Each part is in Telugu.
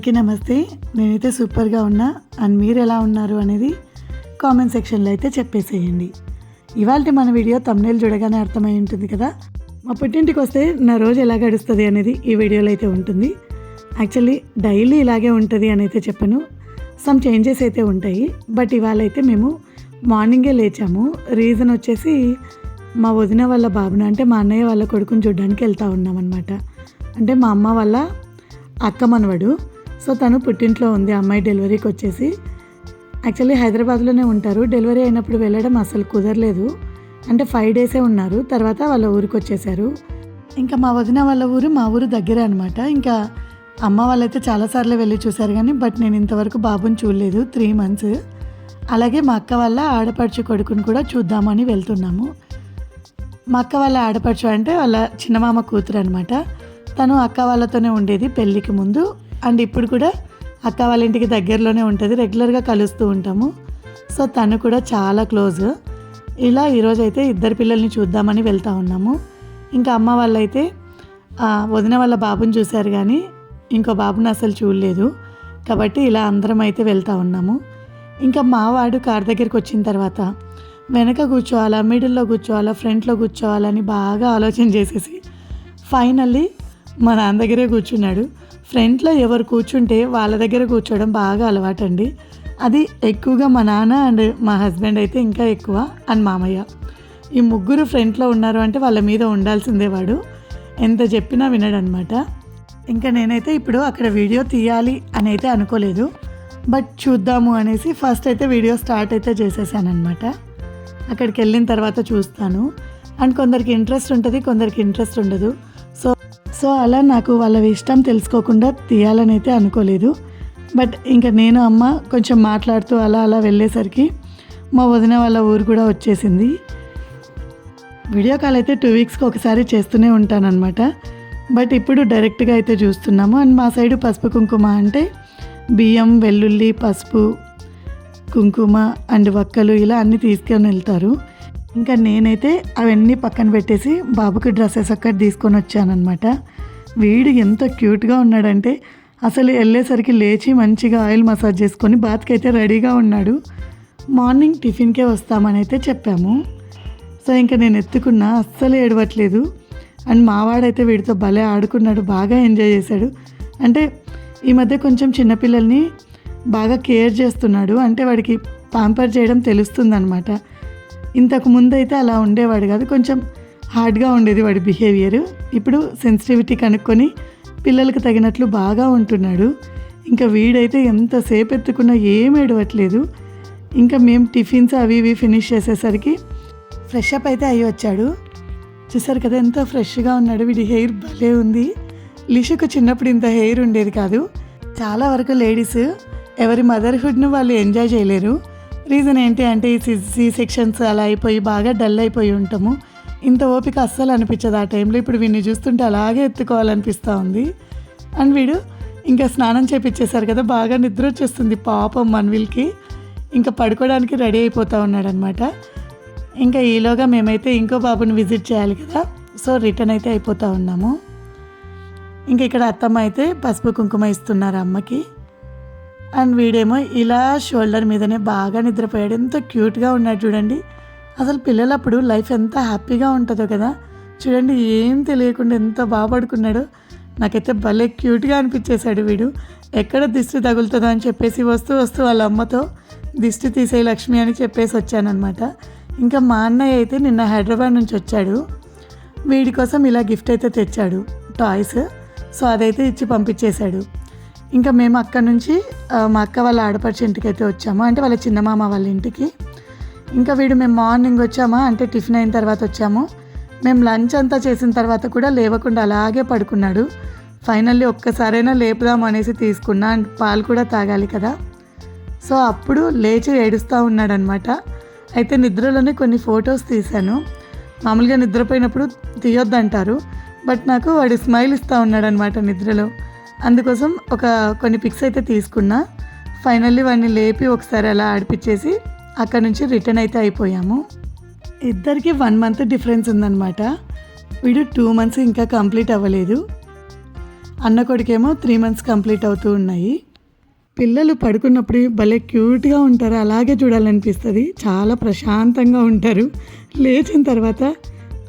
అందరికీ నమస్తే. నేనైతే సూపర్గా ఉన్నా. అండ్ మీరు ఎలా ఉన్నారు అనేది కామెంట్ సెక్షన్లో అయితే చెప్పేసేయండి. ఇవాళ మన వీడియో తమ్నేల్ చూడగానే అర్థమై ఉంటుంది కదా. మా పుట్టింటికి వస్తే నా రోజు ఎలా గడుస్తుంది అనేది ఈ వీడియోలో అయితే ఉంటుంది. యాక్చువల్లీ డైలీ ఇలాగే ఉంటుంది అని అయితే చెప్పను. సమ్ చేంజెస్ అయితే ఉంటాయి. బట్ ఇవాళ అయితే మేము మార్నింగే లేచాము. రీజన్ వచ్చేసి మా వదిన వాళ్ళ బాబున అంటే మా అన్నయ్య వాళ్ళ కొడుకుని చూడడానికి వెళ్తూ ఉన్నామన్నమాట. అంటే మా అమ్మ వాళ్ళ అక్క మనవడు. సో తను పుట్టింట్లో ఉంది అమ్మాయి డెలివరీకి వచ్చేసి. యాక్చువల్లీ హైదరాబాద్లోనే ఉంటారు. డెలివరీ అయినప్పుడు వెళ్ళడం అసలు కుదరలేదు. అంటే ఫైవ్ డేసే ఉన్నారు. తర్వాత వాళ్ళ ఊరికి వచ్చేసారు. ఇంకా మా వదిన వాళ్ళ ఊరు మా ఊరు దగ్గర అనమాట ఇంకా అమ్మ వాళ్ళైతే చాలాసార్లు వెళ్ళి చూశారు కానీ బట్ నేను ఇంతవరకు బాబుని చూడలేదు. Three months. అలాగే మా అక్క వాళ్ళ ఆడపడుచు కొడుకుని కూడా చూద్దామని వెళ్తున్నాము. మా అక్క వాళ్ళ ఆడపడుచు అంటే వాళ్ళ చిన్నమామ కూతురు అనమాట తను అక్క వాళ్ళతోనే ఉండేది పెళ్ళికి ముందు. అండ్ ఇప్పుడు కూడా అక్క వాళ్ళ ఇంటికి దగ్గరలోనే ఉంటుంది. రెగ్యులర్గా కలుస్తూ ఉంటాము. సో తను కూడా చాలా క్లోజ్. ఇలా ఈరోజు అయితే ఇద్దరు పిల్లల్ని చూద్దామని వెళ్తూ ఉన్నాము. ఇంకా అమ్మ వాళ్ళైతే వదిన వాళ్ళ బాబుని చూశారు కానీ ఇంకో బాబుని అసలు చూడలేదు. కాబట్టి ఇలా అందరం అయితే వెళ్తూ ఉన్నాము. ఇంకా మావాడు కార్ దగ్గరికి వచ్చిన తర్వాత వెనక కూర్చోవాలా మిడిల్లో కూర్చోవాలా ఫ్రంట్లో కూర్చోవాలని బాగా ఆలోచన చేసేసి ఫైనల్లీ మా నాన్న దగ్గరే కూర్చున్నాడు. ఫ్రంట్లో ఎవరు కూర్చుంటే వాళ్ళ దగ్గర కూర్చోవడం బాగా అలవాటండి. అది ఎక్కువగా మా నాన్న అండ్ మా హస్బెండ్ అయితే ఇంకా ఎక్కువ అండ్ మామయ్య. ఈ ముగ్గురు ఫ్రంట్లో ఉన్నారు అంటే వాళ్ళ మీద ఉండాల్సిందే వాడు. ఎంత చెప్పినా వినడనమాట. ఇంకా నేనైతే ఇప్పుడు అక్కడ వీడియో తీయాలి అని అయితే అనుకోలేదు. బట్ చూద్దాము అనేసి ఫస్ట్ అయితే వీడియో స్టార్ట్ అయితే చేసేసానమాట అక్కడికి వెళ్ళిన తర్వాత చూస్తాను. అండ్ కొందరికి ఇంట్రెస్ట్ ఉంటుంది కొందరికి ఇంట్రెస్ట్ ఉండదు. సో సో అలా నాకు వాళ్ళ ఇష్టం తెలుసుకోకుండా తీయాలని అయితే అనుకోలేదు. బట్ ఇంకా నేను అమ్మ కొంచెం మాట్లాడుతూ అలా అలా వెళ్ళేసరికి మా వదిన వాళ్ళ ఊరు కూడా వచ్చేసింది. వీడియో కాల్ అయితే టూ వీక్స్కి ఒకసారి చేస్తూనే ఉంటానన్నమాట. బట్ ఇప్పుడు డైరెక్ట్గా అయితే చూస్తున్నాము. అండ్ మా సైడు పసుపు కుంకుమ అంటే బియ్యం వెల్లుల్లి పసుపు కుంకుమ అండ్ వక్కలు ఇలా అన్నీ తీసుకొని వెళ్తారు. ఇంకా నేనైతే అవన్నీ పక్కన పెట్టేసి బాబుకి డ్రెస్సెస్ ఒక్కటి తీసుకొని వచ్చానమాట వీడు ఎంత క్యూట్గా ఉన్నాడంటే అసలు వెళ్ళేసరికి లేచి మంచిగా ఆయిల్ మసాజ్ చేసుకొని బాత్కి అయితే రెడీగా ఉన్నాడు. మార్నింగ్ టిఫిన్కే వస్తామని అయితే చెప్పాము. సో ఇంకా నేను ఎత్తుకున్నా అస్సలు ఏడవట్లేదు. అండ్ మావాడైతే వీడితో భలే ఆడుకున్నాడు బాగా ఎంజాయ్ చేశాడు. అంటే ఈ మధ్య కొంచెం చిన్నపిల్లల్ని బాగా కేర్ చేస్తున్నాడు. అంటే వాడికి పాంపర్ చేయడం తెలుస్తుందనమాట ఇంతకు ముందు అయితే అలా ఉండేవాడు కాదు. కొంచెం హార్డ్గా ఉండేది వాడి బిహేవియర్. ఇప్పుడు సెన్సిటివిటీ కనుక్కొని పిల్లలకు తగినట్లు బాగా ఉంటున్నాడు. ఇంకా వీడైతే ఎంతసేపు ఎత్తుకున్నా ఏం ఏడవట్లేదు. ఇంకా మేము టిఫిన్స్ అవి ఇవి ఫినిష్ చేసేసరికి ఫ్రెష్ అప్ అయితే అయ్యి వచ్చాడు. చూసారు కదా ఎంతో ఫ్రెష్గా ఉన్నాడు. వీడి హెయిర్ భలే ఉంది. లిషుకు చిన్నప్పుడు ఇంత హెయిర్ ఉండేది కాదు. చాలా వరకు లేడీస్ ఎవరి మదర్హుడ్ను వాళ్ళు ఎంజాయ్ చేయలేరు. రీజన్ ఏంటి అంటే ఈ సి సి సెక్షన్స్ అలా అయిపోయి బాగా డల్ అయిపోయి ఉంటాము. ఇంత ఓపిక అస్సలు అనిపించదు ఆ టైంలో ఇప్పుడు వీడిని చూస్తుంటే అలాగే ఎత్తుకోవాలనిపిస్తూ ఉంది. అండ్ వీడు ఇంకా స్నానం చేపించేశారు కదా బాగా నిద్ర వచ్చేస్తుంది పాపం మన్విల్కి. ఇంకా పడుకోవడానికి రెడీ అయిపోతూ ఉన్నాడనమాట ఇంకా ఈలోగా మేమైతే ఇంకో బాబుని విజిట్ చేయాలి కదా. సో రిటర్న్ అయితే అయిపోతూ ఉన్నాము. ఇంకా ఇక్కడ అత్తమ్మ అయితే పసుపు కుంకుమ ఇస్తున్నారు అమ్మకి. అండ్ వీడేమో ఇలా షోల్డర్ మీదనే బాగా నిద్రపోయాడు. ఎంత క్యూట్గా ఉన్నాడు చూడండి. అసలు పిల్లలప్పుడు లైఫ్ ఎంత హ్యాపీగా ఉంటుందో కదా. చూడండి ఏం తెలియకుండా ఎంత బాగుపడుకున్నాడు నాకైతే భలే క్యూట్గా అనిపించేశాడు వీడు. ఎక్కడ దిష్టి తగులుతుందో అని చెప్పేసి వస్తూ వస్తూ వాళ్ళ అమ్మతో దిష్టి తీసే లక్ష్మి అని చెప్పేసి వచ్చానమాట ఇంకా మా అన్నయ్య అయితే నిన్న హైదరాబాద్ నుంచి వచ్చాడు. వీడి కోసం ఇలా గిఫ్ట్ అయితే తెచ్చాడు. టాయ్స్. సో అదైతే ఇచ్చి పంపించేశాడు. ఇంకా మేము అక్కడ నుంచి మా అక్క వాళ్ళ ఆడపడిచి ఇంటికి అయితే వచ్చాము. అంటే వాళ్ళ చిన్నమామ వాళ్ళ ఇంటికి. ఇంకా వీడు మేము మార్నింగ్ వచ్చామా? అంటే టిఫిన్ అయిన తర్వాత వచ్చాము. మేము లంచ్ అంతా చేసిన తర్వాత కూడా లేవకుండా అలాగే పడుకున్నాడు. ఫైనల్లీ ఒక్కసారైనా లేపుదాం అనేసి తీసుకున్నా. అండ్ పాలు కూడా తాగాలి కదా. సో అప్పుడు లేచి ఏడుస్తూ ఉన్నాడనమాట అయితే నిద్రలోనే కొన్ని ఫొటోస్ తీశాను. మామూలుగా నిద్రపోయినప్పుడు తీయొద్దంటారు. బట్ నాకు వాడు స్మైల్ ఇస్తూ ఉన్నాడనమాట నిద్రలో. అందుకోసం ఒక కొన్ని పిక్స్ అయితే తీసుకున్నా. ఫైనల్లీ వాడిని లేపి ఒకసారి అలా ఆడిపించేసి అక్కడ నుంచి రిటర్న్ అయితే అయిపోయాము. ఇద్దరికి వన్ మంత్ డిఫరెన్స్ ఉందన్నమాట. వీడు టూ మంత్స్ ఇంకా కంప్లీట్ అవ్వలేదు. అన్న కొడుకేమో త్రీ మంత్స్ కంప్లీట్ అవుతూ ఉన్నాయి. పిల్లలు పడుకున్నప్పుడు భలే క్యూట్గా ఉంటారు. అలాగే చూడాలనిపిస్తుంది. చాలా ప్రశాంతంగా ఉంటారు. లేచిన తర్వాత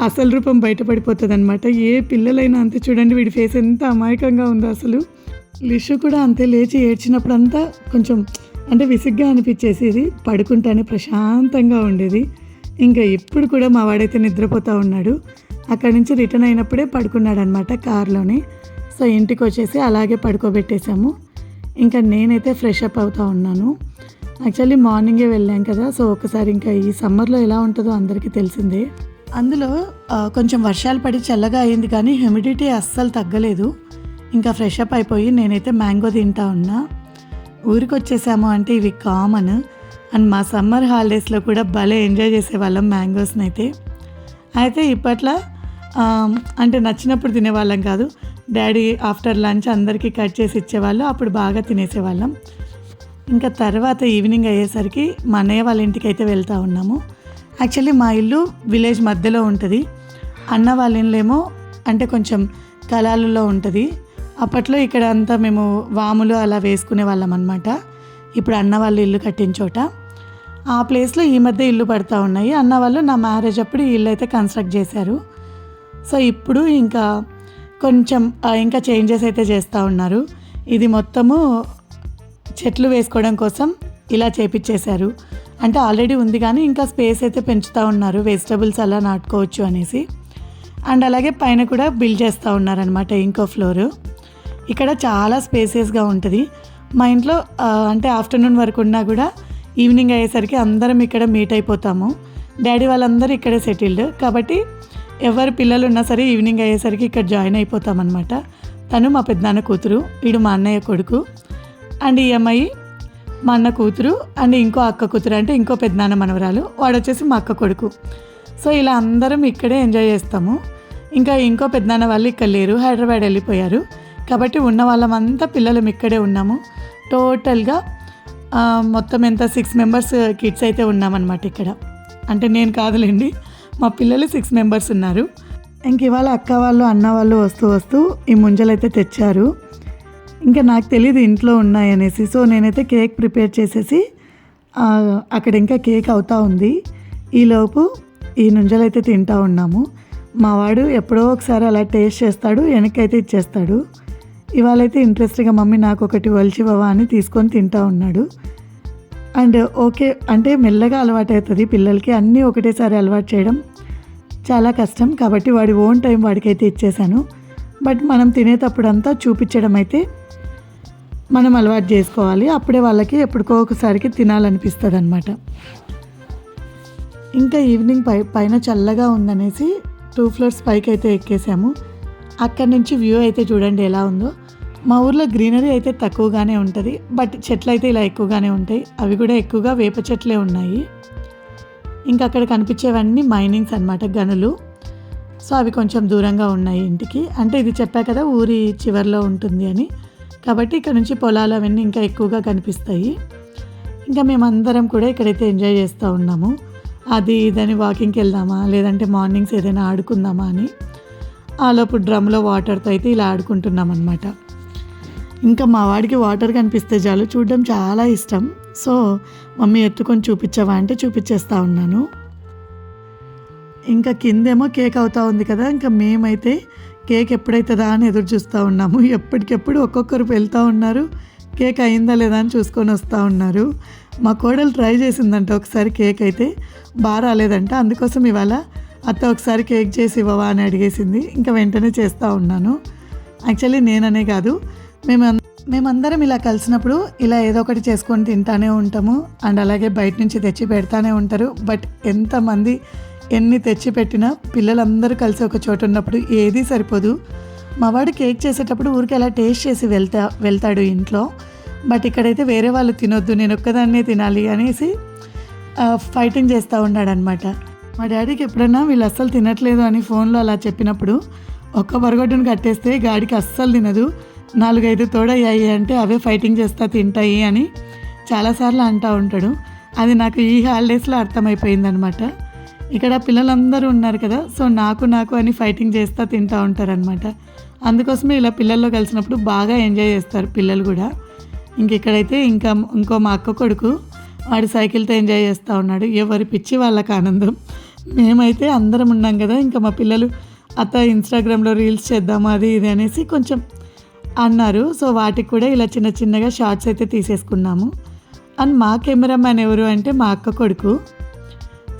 అసలు రూపం బయటపడిపోతుంది అనమాట ఏ పిల్లలైనా అంతే చూడండి వీడి ఫేస్ ఎంత అమాయకంగా ఉందో అసలు. లిషు కూడా అంతే లేచి ఏడ్చినప్పుడు అంతా కొంచెం అంటే విసిగ్గా అనిపించేసేది. పడుకుంటానే ప్రశాంతంగా ఉండేది. ఇంకా ఇప్పుడు కూడా మా వాడైతే నిద్రపోతూ ఉన్నాడు. అక్కడి నుంచి రిటర్న్ అయినప్పుడే పడుకున్నాడు అనమాట కారులోనే. సో ఇంటికి వచ్చేసి అలాగే పడుకోబెట్టేశాము. ఇంకా నేనైతే ఫ్రెష్ అప్ అవుతూ ఉన్నాను. యాక్చువల్లీ మార్నింగే వెళ్ళాం కదా సో ఒకసారి ఇంకా ఈ సమ్మర్లో ఎలా ఉంటుందో అందరికీ తెలిసిందే. అందులో కొంచెం వర్షాలు పడి చల్లగా అయింది కానీ హ్యూమిడిటీ అస్సలు తగ్గలేదు. ఇంకా ఫ్రెష్ అప్ అయిపోయి నేనైతే మ్యాంగో తింటా ఉన్నా. ఊరికి వచ్చేసాము అంటే ఇవి కామన్. అండ్ మా సమ్మర్ హాలిడేస్లో కూడా భలే ఎంజాయ్ చేసేవాళ్ళం మ్యాంగోస్ని అయితే. అయితే ఇప్పట్లో అంటే నచ్చినప్పుడు తినేవాళ్ళం కాదు. డాడీ ఆఫ్టర్ లంచ్ అందరికీ కట్ చేసి ఇచ్చేవాళ్ళు అప్పుడు బాగా తినేసేవాళ్ళం. ఇంకా తర్వాత ఈవినింగ్ అయ్యేసరికి మా అన్నయ్య వాళ్ళ ఇంటికి అయితే వెళ్తూ ఉన్నాము. యాక్చువల్లీ మా ఇల్లు విలేజ్ మధ్యలో ఉంటుంది. అన్న వాళ్ళ ఇల్లేమో అంటే కొంచెం కళాలలో ఉంటుంది. అప్పట్లో ఇక్కడ అంతా మేము వాములు అలా వేసుకునే వాళ్ళం అనమాట ఇప్పుడు అన్న వాళ్ళు ఇల్లు కట్టిన చోట. ఆ ప్లేస్లో ఈ మధ్య ఇల్లు పడతా ఉన్నాయి. అన్న వాళ్ళు నా మ్యారేజ్ అప్పుడు ఇల్లు అయితే కన్స్ట్రక్ట్ చేశారు. సో ఇప్పుడు ఇంకా కొంచెం ఇంకా చేంజెస్ అయితే చేస్తూ ఉన్నారు. ఇది మొత్తము చెట్లు వేసుకోవడం కోసం ఇలా చేపించేశారు అంటే ఆల్రెడీ ఉంది కానీ ఇంకా స్పేస్ అయితే పెంచుతూ ఉన్నారు. వెజిటబుల్స్ అలా నాటుకోవచ్చు అనేసి. అండ్ అలాగే పైన కూడా బిల్డ్ చేస్తూ ఉన్నారనమాట ఇంకో ఫ్లోర్ ఇక్కడ చాలా స్పేసియస్గా ఉంటుంది. మా ఇంట్లో అంటే ఆఫ్టర్నూన్ వరకు ఉన్నా కూడా ఈవినింగ్ అయ్యేసరికి అందరం ఇక్కడ మీట్ అయిపోతాము. డాడీ వాళ్ళందరూ ఇక్కడే సెటిల్డ్ కాబట్టి ఎవరు పిల్లలు ఉన్నా సరే ఈవినింగ్ అయ్యేసరికి ఇక్కడ జాయిన్ అయిపోతామన్నమాట. తను మా పెద్దనాన్న కూతురు వీడు మా అన్నయ్య కొడుకు. అండ్ ఈ అమ్మాయి మా అన్న కూతురు అండ్ ఇంకో అక్క కూతురు అంటే ఇంకో పెద్దనాన్న మనవరాలు. వాడు వచ్చేసి మా అక్క కొడుకు. సో ఇలా అందరం ఇక్కడే ఎంజాయ్ చేస్తాము. ఇంకా ఇంకో పెద్దనాన్న వాళ్ళు ఇక్కడ లేరు హైదరాబాద్ వెళ్ళిపోయారు. కాబట్టి ఉన్న వాళ్ళమంతా పిల్లలం ఇక్కడే ఉన్నాము. టోటల్గా మొత్తం ఎంత సిక్స్ మెంబర్స్ కిడ్స్ అయితే ఉన్నామన్నమాట ఇక్కడ. అంటే నేను కాదులేండి మా పిల్లలు సిక్స్ మెంబర్స్ ఉన్నారు. ఇంక ఇవాళ అక్క వాళ్ళు అన్న వాళ్ళు వస్తూ వస్తూ ఈ ముంజలు అయితే తెచ్చారు. ఇంకా నాకు తెలియదు ఇంట్లో ఉన్నాయనేసి. సో నేనైతే కేక్ ప్రిపేర్ చేసేసి అక్కడ ఇంకా కేక్ అవుతా ఉంది. ఈలోపు ఈ నుంజలు అయితే తింటా ఉన్నాము. మా వాడు ఎప్పుడో ఒకసారి అలా టేస్ట్ చేస్తాడు వెనకైతే ఇచ్చేస్తాడు. ఇవాళైతే ఇంట్రెస్ట్గా మమ్మీ నాకు ఒకటి వలిచివవా అని తీసుకొని తింటా ఉన్నాడు. అండ్ ఓకే అంటే మెల్లగా అలవాటు అవుతుంది. పిల్లలకి అన్నీ ఒకటేసారి అలవాటు చేయడం చాలా కష్టం. కాబట్టి వాడి ఓన్ టైం వాడికైతే ఇచ్చేసాను. బట్ మనం తినేటప్పుడంతా చూపించడం అయితే మనం అలవాటు చేసుకోవాలి. అప్పుడే వాళ్ళకి ఎప్పటికో ఒకసారికి తినాలనిపిస్తుంది అనమాట ఇంకా ఈవినింగ్ పై పైన చల్లగా ఉందనేసి టూ ఫ్లోర్స్ పైకి అయితే ఎక్కేసాము. అక్కడి నుంచి వ్యూ అయితే చూడండి ఎలా ఉందో. మా ఊర్లో గ్రీనరీ అయితే తక్కువగానే ఉంటుంది. బట్ చెట్లు అయితే ఇలా ఎక్కువగానే ఉంటాయి. అవి కూడా ఎక్కువగా వేప చెట్లే ఉన్నాయి. ఇంకా అక్కడ కనిపించేవన్నీ మైనింగ్స్ అన్నమాట గనులు. సో అవి కొంచెం దూరంగా ఉన్నాయి ఇంటికి. అంటే ఇది చెప్పా కదా ఊరి చివరిలో ఉంటుంది అని. కాబట్టి ఇక్కడ నుంచి పొలాలు అవన్నీ ఇంకా ఎక్కువగా కనిపిస్తాయి. ఇంకా మేమందరం కూడా ఇక్కడైతే ఎంజాయ్ చేస్తూ ఉన్నాము. అది ఇదని వాకింగ్కి వెళ్దామా లేదంటే మార్నింగ్స్ ఏదైనా ఆడుకుందామా అని. ఆలోపు డ్రమ్లో వాటర్తో అయితే ఇలా ఆడుకుంటున్నాం అనమాట ఇంకా మా వాడికి వాటర్ కనిపిస్తే చాలు చూడడం చాలా ఇష్టం. సో మమ్మీ ఎత్తుకొని చూపించావా? అంటే చూపించేస్తూ ఉన్నాను. ఇంకా కిందేమో కేక్ అవుతా ఉంది కదా ఇంకా మేమైతే కేక్ ఎప్పుడైతుందా అని ఎదురు చూస్తూ ఉన్నాము. ఎప్పటికెప్పుడు ఒక్కొక్కరు వెళ్తూ ఉన్నారు. కేక్ అయిందా లేదా అని చూసుకొని వస్తూ ఉన్నారు. మా కోడలు ట్రై చేసిందంట ఒకసారి కేక్ అయితే బాగా రాలేదంట. అందుకోసం ఇవాళ అత్త ఒకసారి కేక్ చేసి ఇవ్వవా అని అడిగేసింది. ఇంకా వెంటనే చేస్తూ ఉన్నాను. యాక్చువల్లీ నేననే కాదు మేము మేమందరం ఇలా కలిసినప్పుడు ఇలా ఏదో ఒకటి చేసుకొని తింటానే ఉంటాము. అండ్ అలాగే బయట నుంచి తెచ్చి పెడతానే ఉంటారు. బట్ ఎంతమంది ఎన్ని తెచ్చిపెట్టినా పిల్లలందరూ కలిసి ఒక చోట ఉన్నప్పుడు ఏదీ సరిపోదు. మావాడు కేక్ చేసేటప్పుడు ఊరికి అలా టేస్ట్ చేసి వెళ్తా వెళ్తాడు ఇంట్లో. బట్ ఇక్కడైతే వేరే వాళ్ళు తినొద్దు నేను ఒక్కదాన్నే తినాలి అనేసి ఫైటింగ్ చేస్తూ ఉన్నాడనమాట మా డాడీకి ఎప్పుడైనా వీళ్ళు అస్సలు తినట్లేదు అని ఫోన్లో అలా చెప్పినప్పుడు ఒక్క బరగొడ్డును కట్టేస్తే గాడికి అస్సలు తినదు. నాలుగైదు తోడయ్యాయి అంటే అవే ఫైటింగ్ చేస్తా తింటాయి అని చాలాసార్లు అంటూ ఉంటాడు. అది నాకు ఈ హాలిడేస్లో అర్థమైపోయిందనమాట ఇక్కడ పిల్లలందరూ ఉన్నారు కదా సో నాకు నాకు అని ఫైటింగ్ చేస్తూ తింటూ ఉంటారనమాట అందుకోసమే ఇలా పిల్లల్లో కలిసినప్పుడు బాగా ఎంజాయ్ చేస్తారు పిల్లలు కూడా. ఇంక ఇక్కడైతే ఇంకా ఇంకో మా అక్క కొడుకు వాడి సైకిల్తో ఎంజాయ్ చేస్తూ ఉన్నాడు. ఎవరి పిచ్చి వాళ్ళకి ఆనందం. మేమైతే అందరం ఉన్నాం కదా ఇంకా మా పిల్లలు అత్త ఇన్స్టాగ్రామ్లో రీల్స్ చేద్దాము అది ఇది అనేసి కొంచెం అన్నారు. సో వాటికి కూడా ఇలా చిన్న చిన్నగా షార్ట్స్ అయితే తీసేసుకున్నాము. అండ్ మా కెమెరామ్యాన్ ఎవరు అంటే మా అక్క కొడుకు.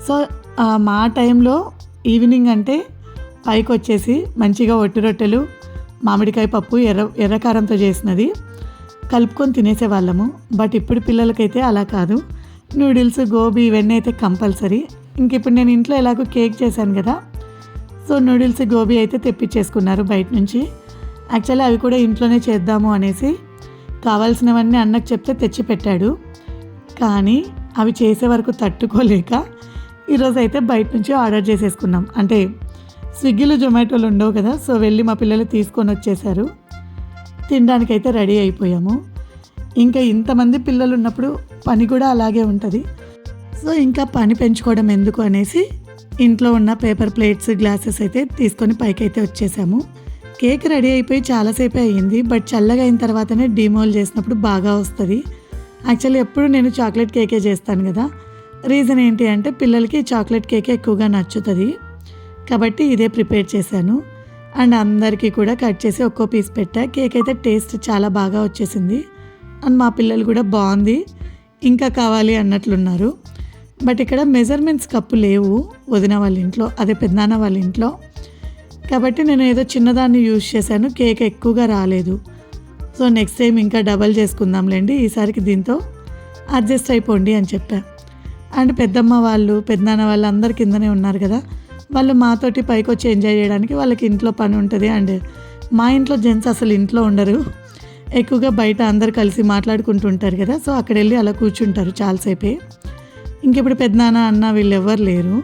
సో మా టైంలో ఈవినింగ్ అంటే పైకి వచ్చేసి మంచిగా ఒట్టి రొట్టెలు మామిడికాయ పప్పు ఎర్ర ఎర్రకారంతో చేసినది. కలుపుకొని తినేసేవాళ్ళము బట్ ఇప్పుడు పిల్లలకైతే అలా కాదు. నూడిల్స్ గోబీ ఇవన్నీ అయితే కంపల్సరీ. ఇంక ఇప్పుడు నేను ఇంట్లో ఎలాగో కేక్ చేశాను కదా. సో నూడిల్స్ గోబీ అయితే తెప్పించేసుకున్నారు బయట నుంచి. యాక్చువల్లీ అవి కూడా ఇంట్లోనే చేద్దాము అనేసి కావాల్సినవన్నీ అన్నకు చెప్తే తెచ్చిపెట్టాడు. కానీ అవి చేసే వరకు తట్టుకోలేక ఈరోజు అయితే బయట నుంచి ఆర్డర్ చేసేసుకున్నాం. అంటే స్విగ్గీలో జొమాటోలు ఉండవు కదా సో వెళ్ళి మా పిల్లలు తీసుకొని వచ్చేసారు. తినడానికైతే రెడీ అయిపోయాము. ఇంకా ఇంతమంది పిల్లలు ఉన్నప్పుడు పని కూడా అలాగే ఉంటుంది. సో ఇంకా పని పెంచుకోవడం ఎందుకు అనేసి ఇంట్లో ఉన్న పేపర్ ప్లేట్స్ గ్లాసెస్ అయితే తీసుకొని పైకి అయితే వచ్చేసాము. కేక్ రెడీ అయిపోయి చాలాసేపే అయ్యింది బట్ చల్లగా అయిన తర్వాతనే డిమోల్ చేసినప్పుడు బాగా వస్తుంది. యాక్చువల్లీ ఎప్పుడు నేను చాక్లెట్ కేకే చేస్తాను కదా రీజన్ ఏంటి అంటే పిల్లలకి చాక్లెట్ కేకే ఎక్కువగా నచ్చుతుంది. కాబట్టి ఇదే ప్రిపేర్ చేశాను. అండ్ అందరికీ కూడా కట్ చేసి ఒక్కో పీస్ పెట్టా. కేక్ అయితే టేస్ట్ చాలా బాగా వచ్చేసింది. అండ్ మా పిల్లలు కూడా బాగుంది. ఇంకా కావాలి అన్నట్లున్నారు. బట్ ఇక్కడ మెజర్మెంట్స్ కప్పు లేవు. వదిన వాళ్ళ ఇంట్లో అదే పెద్దనాన్న వాళ్ళ ఇంట్లో. కాబట్టి నేను ఏదో చిన్నదాన్ని యూజ్ చేశాను. కేక్ ఎక్కువగా రాలేదు. సో నెక్స్ట్ టైం ఇంకా డబల్ చేసుకుందాంలేండి. ఈసారికి దీంతో అడ్జస్ట్ అయిపోండి అని చెప్పాను అండ్ పెద్దమ్మ వాళ్ళు పెద్దనాన్న వాళ్ళు అందరి కిందనే ఉన్నారు కదా. వాళ్ళు మాతోటి పైకి వచ్చి ఎంజాయ్ చేయడానికి వాళ్ళకి ఇంట్లో పని ఉంటుంది. అండ్ మా ఇంట్లో జెంట్స్ అసలు ఇంట్లో ఉండరు. ఎక్కువగా బయట అందరు కలిసి మాట్లాడుకుంటుంటారు కదా. సో అక్కడ వెళ్ళి అలా కూర్చుంటారు చాలాసేపే. ఇంక ఇప్పుడు పెద్దనాన్న అన్న వీళ్ళు ఎవరు లేరు.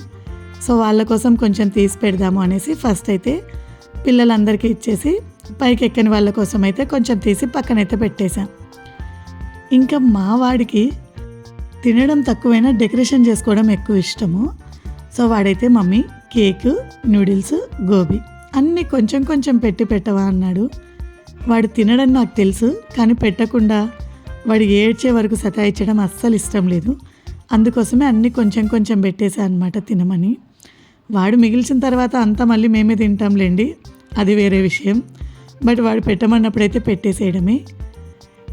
సో వాళ్ళ కోసం కొంచెం తీసి పెడదాము అనేసి ఫస్ట్ అయితే పిల్లలందరికీ ఇచ్చేసి పైకి ఎక్కని వాళ్ళ కోసం అయితే కొంచెం తీసి పక్కనైతే పెట్టేశాం. ఇంకా మా వాడికి తినడం తక్కువైనా డెకరేషన్ చేసుకోవడం ఎక్కువ ఇష్టము. సో వాడైతే మమ్మీ కేకు నూడిల్స్ గోబీ అన్నీ కొంచెం కొంచెం పెట్టి పెట్టవా అన్నాడు. వాడు తినడం నాకు తెలుసు కానీ పెట్టకుండా వాడు ఏడ్చే వరకు సతాయించడం అస్సలు ఇష్టం లేదు. అందుకోసమే అన్నీ కొంచెం కొంచెం పెట్టేశా అనమాట తినమని. వాడు మిగిల్చిన తర్వాత అంతా మళ్ళీ మేమే తింటాంలేండి అది వేరే విషయం. బట్ వాడు పెట్టమన్నప్పుడైతే పెట్టేసేయడమే.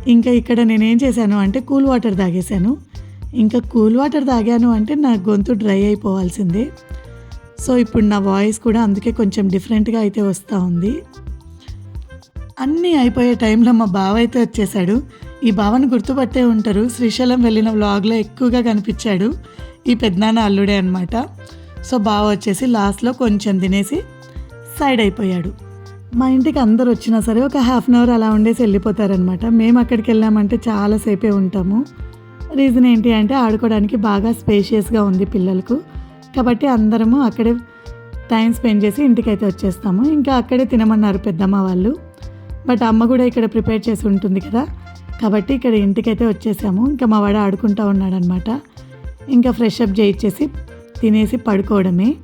ఇంకా ఇక్కడ నేనేం చేశాను అంటే కూల్ వాటర్ తాగేశాను. ఇంకా కూల్ వాటర్ తాగాను అంటే నా గొంతు డ్రై అయిపోవాల్సిందే. సో ఇప్పుడు నా వాయిస్ కూడా అందుకే కొంచెం డిఫరెంట్గా అయితే వస్తూ ఉంది. అన్నీ అయిపోయే టైంలో మా బావ అయితే వచ్చేసాడు. ఈ బావను గుర్తుపట్టే ఉంటారు. శ్రీశైలం వెళ్ళిన వ్లాగ్లో ఎక్కువగా కనిపించాడు ఈ పెద్దనాన్న అల్లుడే అనమాట సో బావ వచ్చేసి లాస్ట్లో కొంచెం తినేసి సైడ్ అయిపోయాడు. మా ఇంటికి అందరు వచ్చినా సరే ఒక హాఫ్ అన్ అవర్ అలా ఉండేసి వెళ్ళిపోతారనమాట మేము అక్కడికి వెళ్ళామంటే చాలాసేపే ఉంటాము. రీజన్ ఏంటి అంటే ఆడుకోవడానికి బాగా స్పేషియస్గా ఉంది పిల్లలకు. కాబట్టి అందరము అక్కడే టైం స్పెండ్ చేసి ఇంటికైతే వచ్చేస్తాము. ఇంకా అక్కడే తినమన్నారు పెద్దమ్మ వాళ్ళు. బట్ అమ్మ కూడా ఇక్కడ ప్రిపేర్ చేసి ఉంటుంది కదా. కాబట్టి ఇక్కడ ఇంటికైతే వచ్చేసాము. ఇంకా మా వాడు ఆడుకుంటూ ఉన్నాడనమాట. ఇంకా ఫ్రెష్ అప్ చేయించేసి తినేసి పడుకోవడమే.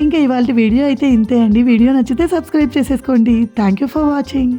ఇంకా ఇవాళ వీడియో అయితే ఇంతే అండి. వీడియో నచ్చితే సబ్స్క్రైబ్ చేసేసుకోండి. Thank you for watching.